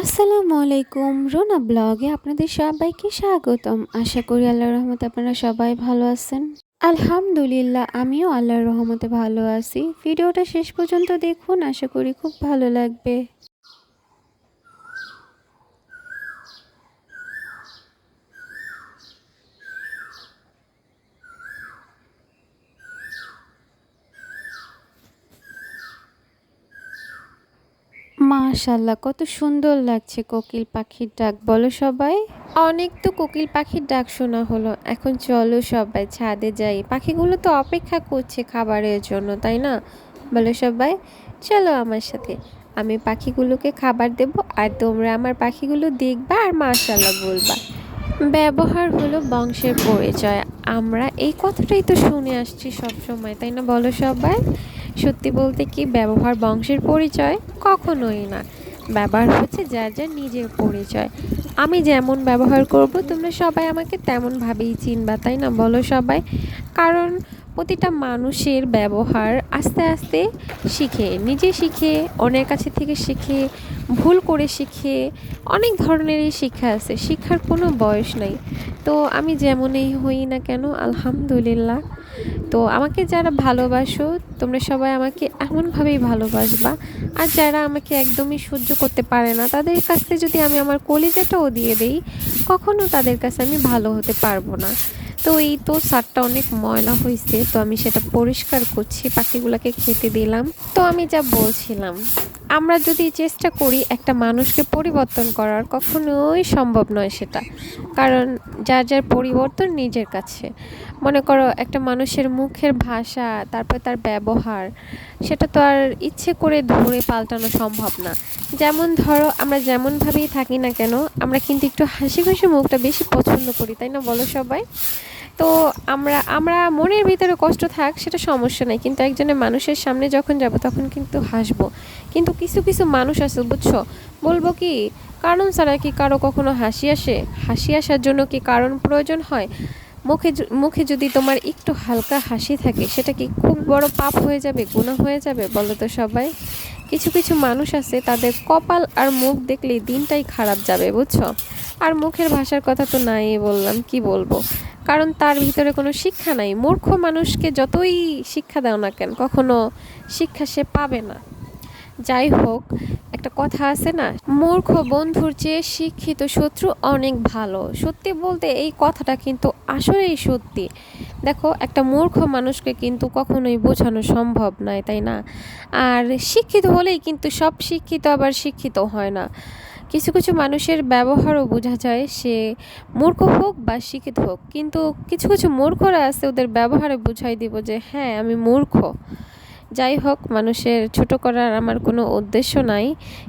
আসসালামু আলাইকুম। রোনা ব্লগে আপনাদের সবাইকে স্বাগতম। আশা করি আল্লাহর রহমতে আপনারা সবাই ভালো আছেন। আলহামদুলিল্লাহ, আমিও আল্লাহর রহমতে ভালো আছি। ভিডিওটা শেষ পর্যন্ত দেখুন। আশা করি খুব ভালো লাগবে। মাশাল্লাহ কত সুন্দর লাগছে কোকিল পাখির ডাক। বলো সবাই। অনেক তো কোকিল পাখির ডাক শোনা হলো। এখন চলো সবাই ছাদে যাই। পাখিগুলো তো অপেক্ষা করছে খাবারের জন্য, তাই না? বলো সবাই। চলো আমার সাথে। আমি পাখিগুলোকে খাবার দেব আর তোমরা আমার পাখিগুলো দেখবা আর মাশাল্লাহ বলবা। ব্যবহার হলো বংশের পরিচয়। আমরা এই কথাটাই তো শুনে আসছি সব সময় তাই না? বলো সবাই। সত্যি বলতে কি ব্যবহার বংশের পরিচয়? কখনোই না। ব্যবহার হচ্ছে যার যার নিজের পরিচয়। আমি যেমন ব্যবহার করব, তোমরা সবাই আমাকে তেমনভাবেই চিনবা, তাই না? বলো সবাই। কারণ প্রতিটা মানুষের ব্যবহার আস্তে আস্তে শিখে, নিজে শিখে অনেক কাছে থেকে শিখে, ভুল করে শিখে, অনেক ধরনেরই শিক্ষা আছে, শিক্ষার কোনো বয়স নাই। তো আমি যেমনই হই না কেন, আলহামদুলিল্লাহ। তো আমাকে যারা ভালোবাসো, তোমরা সবাই আমাকে এমনভাবেই ভালোবাসবা। আর যারা আমাকে একদমই সহ্য করতে পারে না, তাদের কাছে যদি আমি আমার কলিজাটাও দিয়ে দিই, কখনো তাদের কাছে আমি ভালো হতে পারব না। তো এই তো সারটা অনেক ময়লা হয়েছে তো আমি সেটা পরিষ্কার করছি, পাখিগুলোকে খেতে দিলাম। তো আমি যা বলছিলাম, আমরা যদি চেষ্টা করি একটা মানুষকে পরিবর্তন করার, কখনোই সম্ভব নয় সেটা। কারণ যার যার পরিবর্তন নিজের কাছে। মনে করো একটা মানুষের মুখের ভাষা, তারপর তার ব্যবহার, সেটা তো আর ইচ্ছে করে ধরে পাল্টানো সম্ভব না। যেমন ধরো আমরা যেমনভাবেই থাকি না কেন, আমরা কিন্তু একটু হাসি খুশি মুখটা বেশি পছন্দ করি, তাই না বলো সবাই? তো আমরা আমরা মনের ভিতরে কষ্ট থাক, সেটা সমস্যা নাই। কিন্তু একজনের মানুষের সামনে যখন যাব, তখন কিন্তু হাসবো। কিন্তু কিছু কিছু মানুষ আছে, বুঝছ? বলব কি, কারণ ছাড়া কি কারও কখনো হাসি আসে? হাসি আসার জন্য কি কারণ প্রয়োজন হয়? মুখে মুখে যদি তোমার একটু হালকা হাসি থাকে, সেটা কি খুব বড় পাপ হয়ে যাবে গুণা হয়ে যাবে, বলো তো সবাই? কিছু কিছু মানুষ আছে, তাদের কপাল আর মুখ দেখলেই দিনটাই খারাপ যাবে, বুঝছ? আর মুখের ভাষার কথা তো নাই বললাম, কি বলব? কারণ তার ভিতরে কোনো শিক্ষা নাই। মূর্খ মানুষকে যতই শিক্ষা দাও না কেন, কখনো শিক্ষা সে পাবে না। যাই হোক, একটা কথা আছে না, মূর্খ বন্ধুর চেয়ে শিক্ষিত শত্রু অনেক ভালো। সত্যি বলতে এই কথাটা কিন্তু আসলেই সত্যি। দেখো, একটা মূর্খ মানুষকে কিন্তু কখনোই বোঝানো সম্ভব নয়, তাই না? আর শিক্ষিত হলেই কিন্তু সব শিক্ষিত আবার শিক্ষিত হয় না। কিছু কিছু মানুষের ব্যবহারও বোঝা যায়, সে মূর্খ হোক বা শিক্ষিত হোক, কিন্তু কিছু কিছু মূর্খরা আছে ওদের ব্যবহারে বুঝাই দিব যে হ্যাঁ আমি মূর্খ। যাই হোক, মানুষের ছোট করার আমার কোনো উদ্দেশ্য নাই,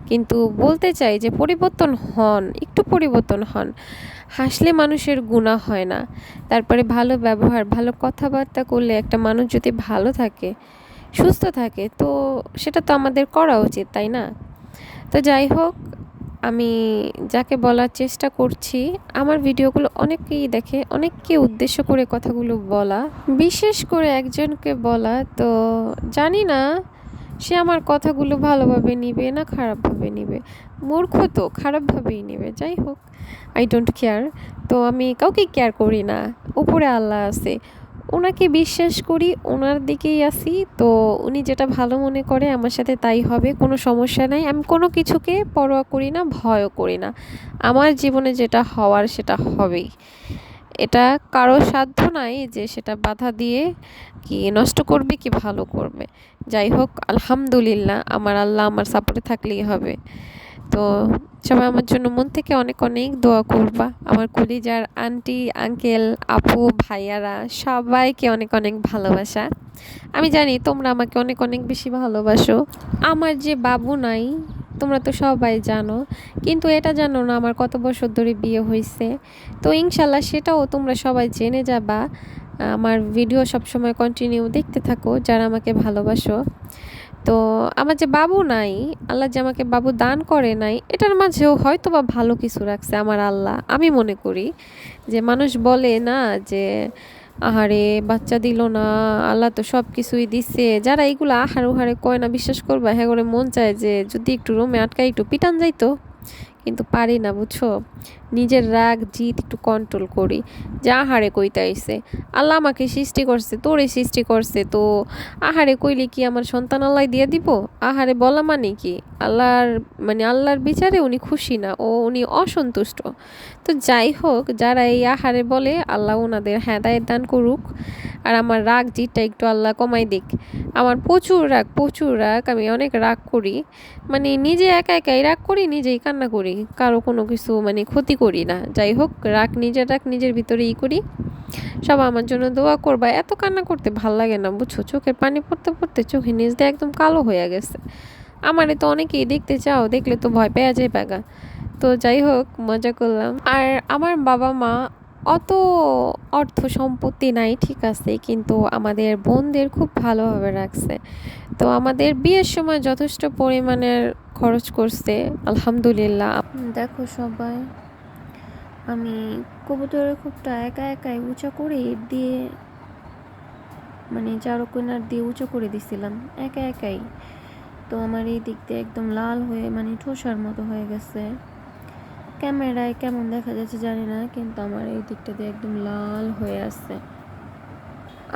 কিন্তু বলতে চাই যে পরিবর্তন হন, একটু পরিবর্তন হন। হাসলে মানুষের গুণা হয় না। তারপরে ভালো ব্যবহার, ভালো কথাবার্তা করলে একটা মানুষ যদি ভালো থাকে, সুস্থ থাকে, তো সেটা তো আমাদের করা উচিত, তাই না? তো যাই হোক আমি যাকে বলার চেষ্টা করছি, আমার ভিডিওগুলো অনেকেই দেখে, অনেককে উদ্দেশ্য করে কথাগুলো বলা, বিশেষ করে একজনকে বলা, তো জানি না সে আমার কথাগুলো ভালোভাবে নিবে না খারাপভাবে নিবে। মূর্খ তো, খারাপভাবেই নেবে, যাই হোক আই ডোন্ট কেয়ার তো আমি কাউকে কেয়ার করি না, উপরে আল্লাহ আছে। ওনাকে বিশ্বাস করি, ওনার দিকেই আসি তো উনি যেটা ভালো মনে করে আমার সাথে তাই হবে, কোনো সমস্যা নাই। আমি কোনো কিছুকে পরোয়া করি না, ভয়ও করি না। আমার জীবনে যেটা হওয়ার সেটা হবেই। এটা কারও সাধ্য নাই যে সেটা বাধা দিয়ে কি নষ্ট করবে, কি ভালো করবে। যাই হোক, আলহামদুলিল্লাহ, আমার আল্লাহ আমার সাপোর্টে থাকলেই হবে। তো সবাই আমার জন্য মন থেকে অনেক অনেক দোয়া করবা। আমার কলিজার আন্টি, আঙ্কেল, আপু, ভাইয়ারা সবাইকে অনেক অনেক ভালোবাসা। আমি জানি তোমরা আমাকে অনেক অনেক বেশি ভালোবাসো। আমার যে বাবু নাই, তোমরা তো সবাই জানো। কিন্তু এটা জানো না, আমার কত বছর ধরে বিয়ে হয়েছে তো ইনশাল্লাহ সেটাও তোমরা সবাই জেনে যাবা। আমার ভিডিও সবসময় কন্টিনিউ দেখতে থাকো, যারা আমাকে ভালোবাসো। তো আমার যে বাবু নাই, আল্লাহ যে আমাকে বাবু দান করে নাই, এটার মাঝেও হয়তো বা ভালো কিছু রাখছে আমার আল্লাহ। আমি মনে করি যে মানুষ বলে না যে, আহারে, বাচ্চা দিল না, আল্লাহ তো সব কিছুই দিচ্ছে যারা এইগুলো আহার উহারে কয় না, বিশ্বাস করবা হ্যাঁ করে মন চায় যে যদি একটু রুমে আটকাই একটু পিটান যাইতো। কিন্তু পারি না, বুঝছ? নিজের রাগ জিত একটু কন্ট্রোল করি। যে আহারে কইতে আইসে আল্লাহ আমাকে সৃষ্টি করছে, তোরে সৃষ্টি করছে, তো আহারে কইলে কি আমার সন্তান আল্লাহ দিয়ে দিব? আহারে বলা মানে কি? আল্লাহর মানে আল্লাহর বিচারে উনি খুশি না, ও উনি অসন্তুষ্ট। তো যাই হোক, যারা এই আহারে বলে, আল্লাহ ওনাদের হেদায়ত দান করুক। আর আমার রাগ জিতটা একটু আল্লাহ কমাই দিক। আমার প্রচুর রাগ প্রচুর রাগ, আমি অনেক রাগ করি। মানে নিজে একা একাই রাগ করি, নিজেই কান্না করি। কারও কোনো কিছু মানে ক্ষতি করি না। যাই হোক, রাগ নিজের রাগ নিজের ভিতরে ই করি। সব আমার জন্য দোয়া করবা। এত কান্না করতে ভালো লাগে না, বুঝছ? চোখের পানি পড়তে পড়তে চোখে নিচ দিয়ে একদম কালো হয়ে গেছে। আমারে তো অনেকেই দেখতে চাও, দেখলে তো ভয় পেয়ে যায় পাগা। তো যাই হোক, মজা করলাম। আর আমার বাবা মা অত অর্থ সম্পত্তি নাই, ঠিক আছে, কিন্তু আমাদের বোনদের খুব ভালোভাবে রাখছে। তো আমাদের বিয়ের সময় যথেষ্ট পরিমাণের খরচ করছে, আলহামদুলিল্লাহ। দেখো সবাই আমি কবুতরের খুবটা একা একাই উঁচা করে দিয়ে মানে চারো কিনার দিয়ে উঁচু করে দিছিলাম, একা একাই। তো আমার এই দিক দিয়ে একদম লাল হয়ে মানে ঠোসার মতো হয়ে গেছে। ক্যামেরায় কেমন দেখা যাচ্ছে জানি না, কিন্তু আমার এই দিকটা দিয়ে একদম লাল হয়ে আছে।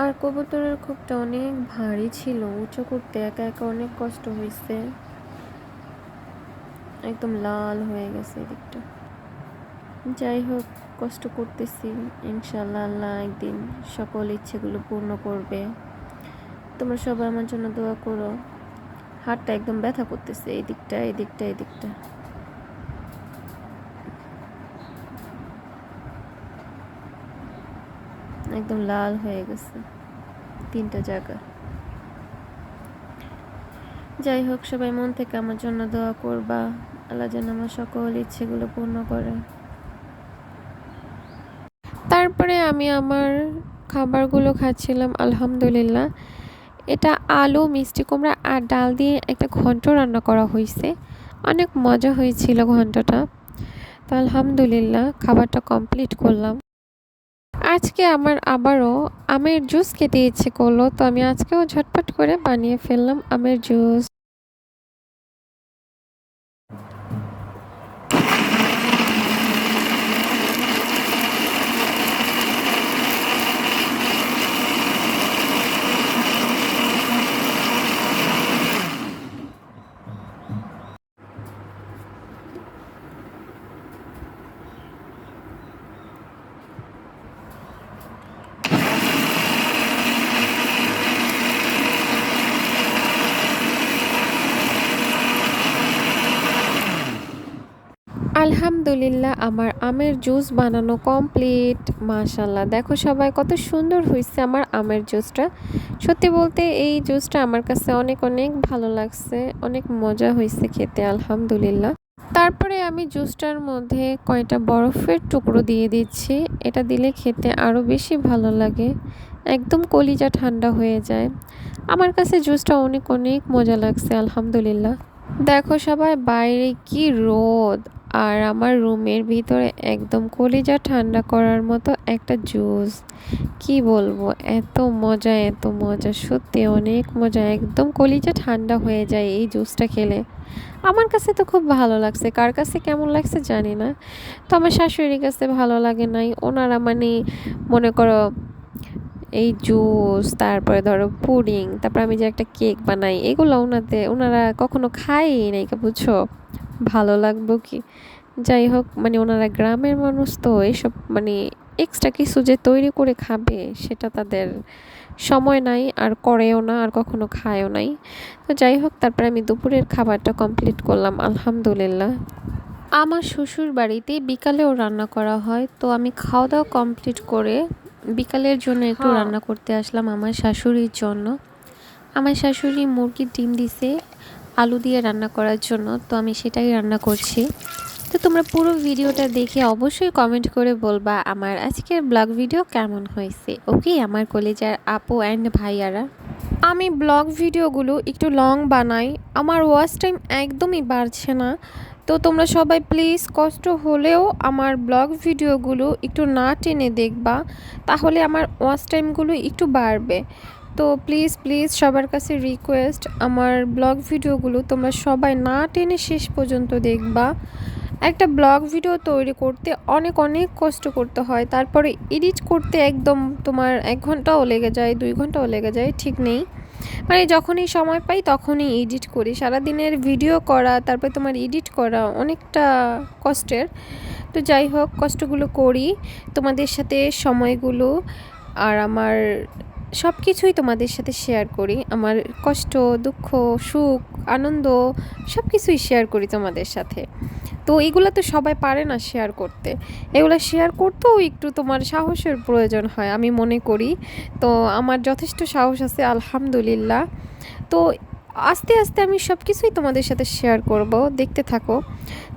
আর কবুতরের খুবটা অনেক ভারী ছিল, উঁচু করতে একা একা অনেক কষ্ট হয়েছে একদম লাল হয়ে গেছে এদিকটা যাই হোক, কষ্ট করতেছি। ইনশাল্লাহ আল্লাহ একদিন সকল ইচ্ছেগুলো পূর্ণ করবে। তোমরা সবাই আমার জন্য দোয়া করো। হাতটা একদম ব্যথা করতেছে, এই দিকটা এই দিকটা এই দিকটা। একদম লাল হয়ে গেছে, তিনটা জায়গা। যাই হোক, সবাই মন থেকে আমার জন্য দোয়া করবা। আল্লাহ যেন আমার সকল ইচ্ছেগুলো পূর্ণ করে। তারপরে আমি আমার খাবারগুলো খাচ্ছিলাম, আলহামদুলিল্লাহ। এটা আলু, মিষ্টি কুমড়া আর ডাল দিয়ে একটা ঘন্ট রান্না করা হয়েছে অনেক মজা হয়েছিল ঘন্টটা। তো আলহামদুলিল্লাহ, খাবারটা কমপ্লিট করলাম। আজকে আমার আবারও আমের জুস খেতে ইচ্ছে করল, তো আমি আজকেও ঝটপট করে বানিয়ে ফেললাম আমের জুস। আলহামদুলিল্লাহ, আমার আমের জুস বানানো কমপ্লিট মাশাল্লাহ দেখো সবাই কত সুন্দর হয়েছে আমার আমের জুসটা। সত্যি বলতে এই জুসটা আমার কাছে অনেক অনেক ভালো লাগছে, অনেক মজা হয়েছে খেতে, আলহামদুলিল্লাহ। তারপরে আমি জুসটার মধ্যে কয়টা বরফের টুকরো দিয়ে দিচ্ছি। এটা দিলে খেতে আরও বেশি ভালো লাগে, একদম কলিজা ঠান্ডা হয়ে যায়। আমার কাছে জুসটা অনেক অনেক মজা লাগছে, আলহামদুলিল্লাহ। দেখো সবাই, বাইরে কি রোদ! আর আমার রুমের ভিতরে একদম কলিজা ঠান্ডা করার মতো একটা জুস। কি বলব? এত মজা এত মজা। সত্যি অনেক মজা। একদম কলিজা ঠান্ডা হয়ে যায় এই জুসটা খেলে। আমার কাছে তো খুব ভালো লাগছে। কার কাছে কেমন লাগছে জানি না। তো আমার শাশুড়ির কাছে ভালো লাগে নাই। ওনারা মানে মনে করো এই জুস, তারপরে ধরো পুডিং, তারপর আমি যে একটা কেক বানাই, এগুলো ওনাতে, ওনারা কখনো খাই নাই বুঝছ? ভালো লাগবো কি? যাই হোক মানে ওনারা গ্রামের মানুষ তো এসব মানে এক্সট্রা কিছু যে তৈরি করে খাবে সেটা তাদের সময় নাই আর করেও না আর কখনো খায়ও নাই। তো যাই হোক তারপরে আমি দুপুরের খাবারটা কমপ্লিট করলাম আলহামদুলিল্লাহ। আমার শ্বশুর বাড়িতে বিকালেও রান্না করা হয় তো আমি খাওয়া দাওয়া কমপ্লিট করে বিকালের জন্য একটু হ্যাঁ। রান্না করতে আসলাম আমার শাশুড়ির জন্য। আমার শাশুড়ি মুরগির ডিম দিছে আলু দিয়ে রান্না করার জন্য, তো আমি সেটাই রান্না করছি। তো তোমরা পুরো ভিডিওটা দেখে অবশ্যই কমেন্ট করে বলবা আমার আজকের ব্লগ ভিডিও কেমন হয়েছে। ওকে আমার কলেজার আপু অ্যান্ড ভাইয়ারা। আমি ব্লগ ভিডিওগুলো একটু লং বানাই। আমার ওয়াচ টাইম একদমই বাড়ছে না। তো তোমরা সবাই প্লিজ কষ্ট হলেও আমার ব্লগ ভিডিওগুলো একটু না টেনে দেখবা। তাহলে আমার ওয়াচ টাইমগুলো একটু বাড়বে। তো প্লিজ প্লিজ সবার কাছে রিকোয়েস্ট আমার ব্লগ ভিডিওগুলো তোমরা সবাই না টেনে শেষ পর্যন্ত দেখবা। একটা ব্লগ ভিডিও তৈরি করতে অনেক অনেক কষ্ট করতে হয়। তারপরে এডিট করতে একদম তোমার এক ঘন্টাও লেগে যায়, দুই ঘন্টাও লেগে যায়, ঠিক নেই। মানে যখনই সময় পাই তখনই এডিট করি। সারাদিনের ভিডিও করা, তারপরে তোমার এডিট করা অনেকটা কষ্টের। তো যাই হোক, কষ্টগুলো করি। তোমাদের সাথে সময়গুলো আর আমার সব কিছুই তোমাদের সাথে শেয়ার করি। আমার কষ্ট, দুঃখ, সুখ, আনন্দ সব কিছুই শেয়ার করি তোমাদের সাথে। তো এগুলো তো সবাই পারে না শেয়ার করতে। এগুলো শেয়ার করতেও একটু তোমার সাহসের প্রয়োজন হয়, আমি মনে করি। তো আমার যথেষ্ট সাহস আছে, আলহামদুলিল্লাহ। তো আস্তে আস্তে আমি সব কিছুই তোমাদের সাথে শেয়ার করব, দেখতে থাকো।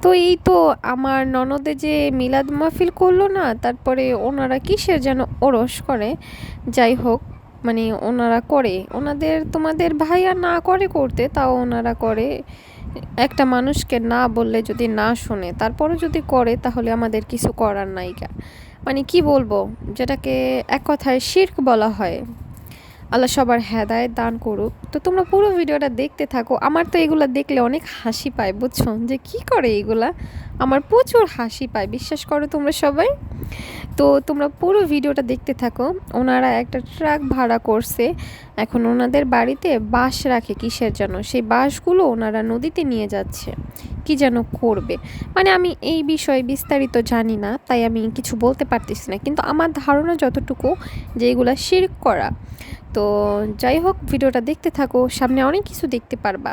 তো এই তো আমার ননদে যে মিলাদ মাহফিল করল না, তারপরে ওনারা কিসের যেন ওরস করে? যাই হোক মানে ওনারা করে। ওনাদের, তোমাদের ভাইয়া না করে করতে, তাও ওনারা করে। একটা মানুষকে না বললে যদি না শোনে তারপরে যদি করে, তাহলে আমাদের কিছু করার নাইকা মানে কি বলব, যেটাকে এক কথায় শির্ক বলা হয়। আল্লাহ সবার হেদায় দান করুক। তো তোমরা পুরো ভিডিওটা দেখতে থাকো। আমার তো এগুলো দেখলে অনেক হাসি পায়, বুঝছ? যে কি করে এগুলা? আমার প্রচুর হাসি পায়, বিশ্বাস করো তোমরা সবাই। তো তোমরা পুরো ভিডিওটা দেখতে থাকো। ওনারা একটা ট্রাক ভাড়া করছে। এখন ওনাদের বাড়িতে বাঁশ রাখে কিসের জন্য? সেই বাঁশগুলো ওনারা নদীতে নিয়ে যাচ্ছে। কি যেন করবে? মানে আমি এই বিষয়ে বিস্তারিত জানি না, তাই আমি কিছু বলতে পারতেছি না। কিন্তু আমার ধারণা যতটুকু যে এগুলা শির করা। তো যাই হোক, ভিডিওটা দেখতে থাকো, সামনে অনেক কিছু দেখতে পারবা।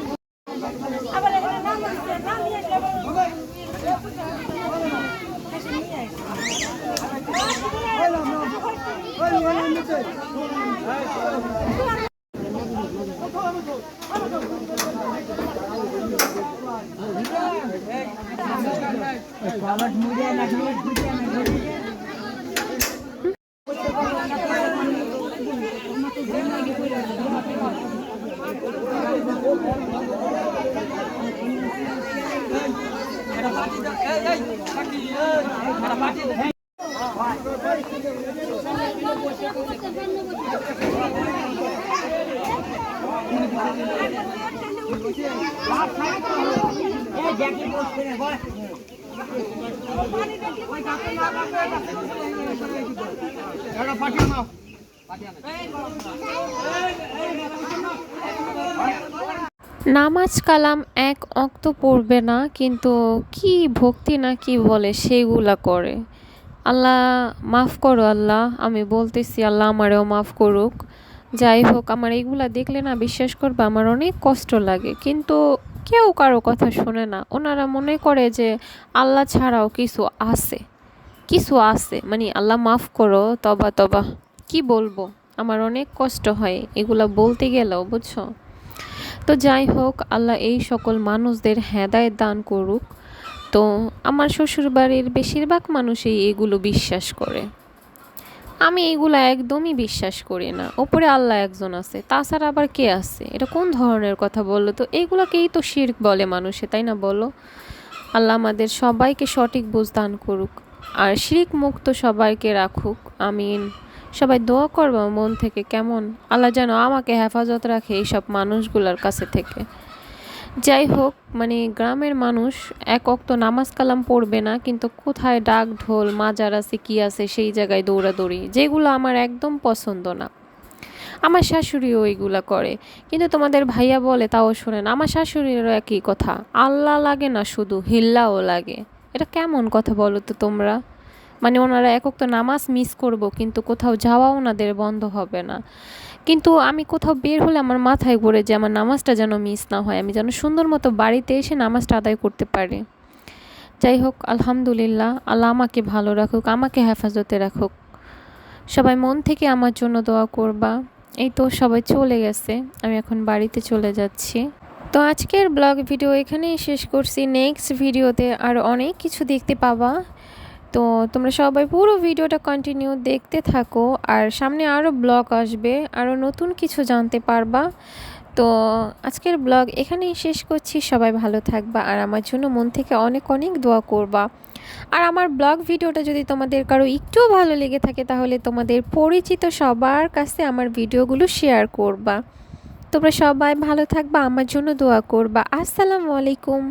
নামাজ কালাম এক অক্ত পড়বে না, কিন্তু কি ভক্তি না কি বলে সেগুলা করে। আল্লাহ, মাফ করো আল্লাহ, আমি বলতেছি আল্লাহ আমারেও মাফ করুক। যাই হোক, আমার এইগুলা দেখলে না বিশ্বাস করবে, আমার অনেক কষ্ট লাগে। কিন্তু কেউ কারও কথা শোনে না। ওনারা মনে করে যে আল্লাহ ছাড়াও কিছু আছে। কিছু আছে মানে আল্লাহ মাফ করো, তবা তবা। কি বলব? আমার অনেক কষ্ট হয় এগুলা বলতে গেলেও, বুঝছ? তো যাই হোক, আল্লাহ এই সকল মানুষদের হেদায়ত দান করুক। তো আমার শ্বশুরবাড়ির বেশিরভাগ মানুষই এগুলো বিশ্বাস করে। আমি এগুলো একদমই বিশ্বাস করি না। ওপরে আল্লাহ একজন আছে, তাছাড়া আবার কে আছে? এটা কোন ধরনের কথা বলল তো? এইগুলোকেই তো শির্ক বলে মানুষে, তাই না বলো? আল্লাহ আমাদের সবাইকে সঠিক বুঝ দান করুক। আর শিরিক মুক্ত সবাইকে রাখুক, আমিন। সবাই দোয়া করব মন থেকে কেমন? আল্লাহ যেন আমাকে হেফাজত রাখে এইসব মানুষগুলোর কাছে থেকে। যাই হোক মানে গ্রামের মানুষ, এক অক্ত নামাজ কালাম পড়বে না, কিন্তু কোথায় ডাক ঢোল, মাজার আছে, কি আছে, সেই জায়গায় দৌড়াদৌড়ি, যেগুলো আমার একদম পছন্দ না। আমার শাশুড়িও ওইগুলা করে। কিন্তু তোমাদের ভাইয়া বলে, তাও শোনেন, আমার শাশুড়িরও একই কথা, আল্লাহ লাগে না শুধু, হিল্লাও লাগে। এটা কেমন কথা বলো তো তোমরা? মানে ওনারা একক তো নামাজ মিস করব, কিন্তু কোথাও যাওয়া ওনাদের বন্ধ হবে না। কিন্তু আমি কোথাও বের হলে আমার মাথায় ঘুরে যে আমার নামাজটা যেন মিস না হয়, আমি যেন সুন্দর মতো বাড়িতে এসে নামাজটা আদায় করতে পারি। যাই হোক, আলহামদুলিল্লাহ, আল্লাহ আমাকে ভালো রাখুক, আমাকে হেফাজতে রাখুক। সবাই মন থেকে আমার জন্য দোয়া করবা। এই তো সবাই চলে গেছে, আমি এখন বাড়িতে চলে যাচ্ছি। তো আজকের ব্লগ ভিডিও এখানেই শেষ করছি। নেক্সট ভিডিওতে আর অনেক কিছু দেখতে পাবা। তো তোমরা সবাই পুরো ভিডিওটা কন্টিনিউ দেখতে থাকো আর সামনে আরও ব্লগ আসবে আরও নতুন কিছু জানতে পারবা। তো আজকের ব্লগ এখানেই শেষ করছি। সবাই ভালো থাকবা আর আমার জন্য মন থেকে অনেক অনেক দোয়া করবা। আর আমার ব্লগ ভিডিওটা যদি তোমাদের কারও একটুও ভালো লেগে থাকে তাহলে তোমাদের পরিচিত সবার কাছে আমার ভিডিওগুলো শেয়ার করবা। তোমরা সবাই ভালো থাকবা আমার জন্য দোয়া করবা। আসসালামু আলাইকুম।